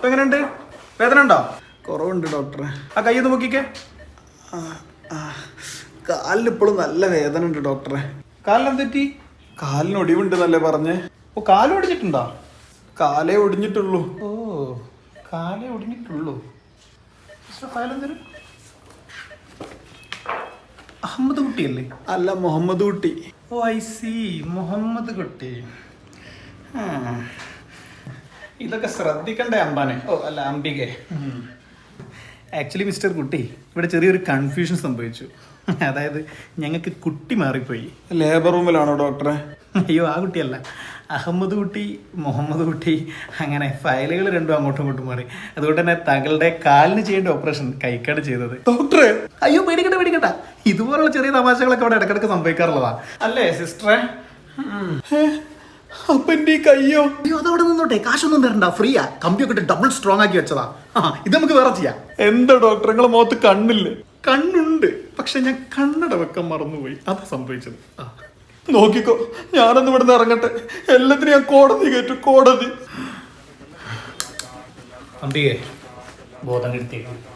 ഇപ്പൊ എങ്ങനെയുണ്ട്? വേദന ഉണ്ടോ? കുറവുണ്ട് ഡോക്ടറെ. ആ കൈ ഒന്ന് നോക്കിക്കേ കാലിന് ഇപ്പോഴും നല്ല വേദന ഉണ്ട് ഡോക്ടറെ. കാലിന് തെറ്റി കാലിന് ഒടിവുണ്ട് എന്നല്ലേ പറഞ്ഞേ. ഓ കാൽ ഒടിഞ്ഞിട്ടുണ്ടോ? കാലേ ഒടിഞ്ഞിട്ടുള്ളൂ. ഓ കാലേ ഒടിഞ്ഞിട്ടുള്ളൂ. ഫയലെന്തരും? അഹമ്മദ് കുട്ടിയല്ലേ? അല്ല മുഹമ്മദ് കുട്ടി. ഓ ഐ സി മുഹമ്മദ് കുട്ടി. ആ. ഇതൊക്കെ ശ്രദ്ധിക്കണ്ടേ അമ്പാനെ? ഓ അല്ല അംബികെ. ആക്ച്വലി മിസ്റ്റർ കുട്ടി ഇവിടെ ചെറിയൊരു കൺഫ്യൂഷൻ സംഭവിച്ചു. അതായത് ഞങ്ങൾക്ക് കുട്ടി മാറിപ്പോയി. ലേബർ റൂമിലാണോ ഡോക്ടറെ അയ്യോ ആ കുട്ടിയല്ല. അഹമ്മദ് കുട്ടി മുഹമ്മദ് കുട്ടി അങ്ങനെ ഫയലുകൾ രണ്ടും അങ്ങോട്ടും ഇങ്ങോട്ടും മാറി. അതുകൊണ്ട് തന്നെ തങ്ങളുടെ കാലിന് ചെയ്യേണ്ട ഓപ്പറേഷൻ കൈക്കാട് ചെയ്തത്. ഡോക്ടറെ അയ്യോ പേടിക്കണ്ട പേടിക്കണ്ട. ഇതുപോലുള്ള ചെറിയ തമാശകളൊക്കെ അവിടെ ഇടക്കിടക്ക് സംഭവിക്കാറുള്ളതാ. അല്ലേ സിസ്റ്ററെ അപ്പൊ എന്റെ കയ്യോ? അയ്യോ അതവിടെ നിന്നോട്ടെ. കാശൊന്നും തരണ്ട. ഫ്രീയാ. കമ്പിയൊക്കെ ഒക്കെ ഡബിൾ സ്ട്രോങ് ആക്കി വെച്ചതാ. ആ ഇത് നമുക്ക് വേറെ ചെയ്യാം. എന്താ ഡോക്ടർ നിങ്ങളെ മുഖത്ത് കണ്ണില്ലേ? കണ്ണുണ്ട്. പക്ഷെ ഞാൻ കണ്ണട വെക്കാൻ മറന്നുപോയി. അതാ സംഭവിച്ചത്. ആ. നോക്കിക്കോ. ഞാനൊന്ന് ഇവിടുന്ന് ഇറങ്ങട്ടെ. എല്ലാത്തിനും ഞാൻ കോടതി കേട്ടു കോടതി. അമ്പികെ ബോധം കെടുത്തേക്കും